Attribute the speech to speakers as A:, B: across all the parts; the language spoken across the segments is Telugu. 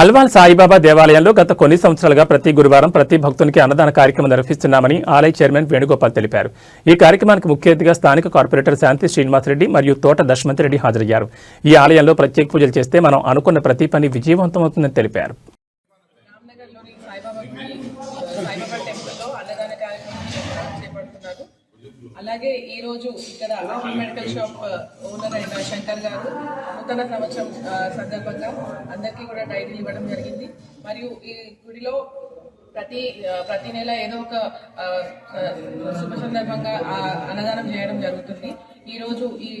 A: అల్వాల్ సాయిబాబా దేవాలయంలో గత కొన్ని సంవత్సరాలుగా ప్రతి గురువారం ప్రతి భక్తునికి అన్నదాన కార్యక్రమం నిర్వహిస్తున్నామని ఆలయ చైర్మన్ వేణుగోపాల్ తెలిపారు. ఈ కార్యక్రమానికి ముఖ్య అతిథిగా స్థానిక కార్పొరేటర్ శాంతి శ్రీనివాసరెడ్డి మరియు తోట దశమంతి రెడ్డి హాజరయ్యారు. ఈ ఆలయంలో ప్రత్యేక పూజలు చేస్తే మనం అనుకున్న ప్రతి పని విజయవంతమవుతుందని తెలిపారు.
B: సాయిబాబా టెంపుల్లో అన్నదాన కార్యక్రమం చేపడుతున్నారు. అలాగే ఈ రోజు ఇక్కడ రాహుల్ మెడికల్ షాప్ ఓనర్ అయిన శంకర్ గారు నూతన సంవత్సరం uh, సందర్భంగా అందరికీ కూడా టైటిల్ ఇవ్వడం జరిగింది. మరియు ఈ గుడిలో ప్రతి uh, ప్రతి నెల ఏదో ఒక uh, శుభ సందర్భంగా అన్నదానం చేయడం జరుగుతుంది. ఈ రోజు ఈ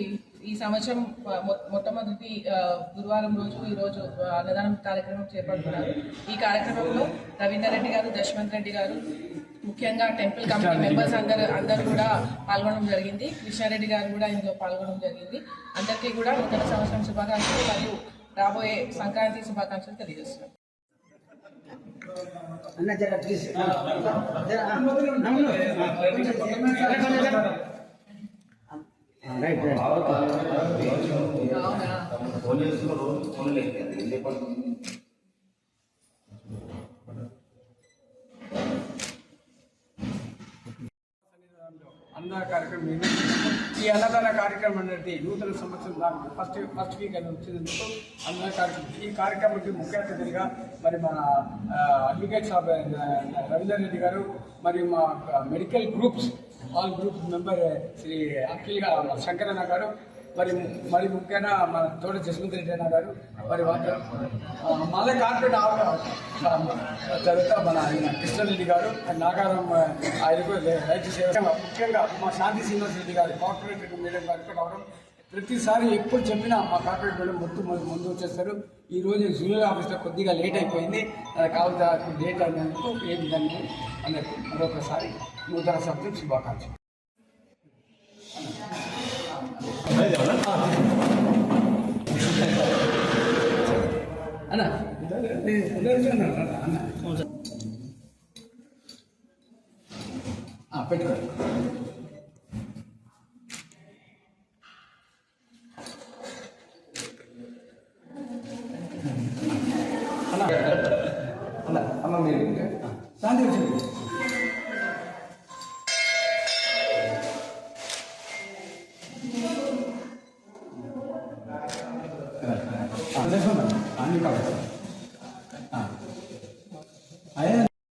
B: ఈ సంవత్సరం మొ- మొట్టమొదటి గురువారం రోజు ఈ రోజు అన్నదానం కార్యక్రమం చేపడుతున్నారు. ఈ కార్యక్రమంలో రవీందర్ రెడ్డి గారు దశవంత్ రెడ్డి గారు ముఖ్యంగా టెంపుల్ కమిటీ మెంబర్స్ అందరూ అందరూ కూడా పాల్గొనడం జరిగింది. కృష్ణారెడ్డి గారు కూడా ఇందులో పాల్గొనడం జరిగింది. అందరికీ కూడా నూతన సంవత్సరం శుభాకాంక్షలు మరియు రాబోయే సంక్రాంతి శుభాకాంక్షలు తెలియజేస్తున్నాం.
C: అన్న జర ప్లీజ్ జర నమ్మును రైట్ రైట్.
D: అన్నదాన కార్యక్రమం ఈ అన్నదాన కార్యక్రమం అనేది నూతన సంవత్సరం దానికి ఫస్ట్ ఫస్ట్ వీక్ అని వచ్చినందుకు అన్నదాన కార్యక్రమం. ఈ కార్యక్రమానికి ముఖ్య అతిథిగా మరి మన ఆ, అడ్వకేట్ సాబ్ రవీందర్ రెడ్డి గారు మరియు మా medical groups all groups member Shri Akhil Shankaranna గారు మరి మరి ముఖ్యంగా మన తోట జస్వంత్ రెడ్డి అన్న గారు మరి వాళ్ళు ఆ, మళ్ళీ కార్పొరేట్ చదువుతా మన ఆయన కృష్ణారెడ్డి గారు నాగారం ఆ, ఆయన కూడా రైతు సేవ. ముఖ్యంగా మా శాంతి శ్రీనివాస్ రెడ్డి గారు కార్పొరేట్ మీడియం గారు కూడా ప్రతిసారి ఎప్పుడు చెప్పినా మా కార్పొరేట్ మేడం ముందు ముందు ముందు వచ్చేస్తారు. ఈ రోజు జూనియర్ ఆఫీస్లో కొద్దిగా లేట్ అయిపోయింది. అది కావాలి లేట్ అయినందుకు ఏంటి దానికి అందరికీ మరొకసారి నూతన సభ్యులు శుభాకాంక్షలు. అన్న అన్న పెట్టుకోండి అన్న అన్న అమ్మ మీరు శాంతి వచ్చింది 안 돼서는 아닐 것 같아요.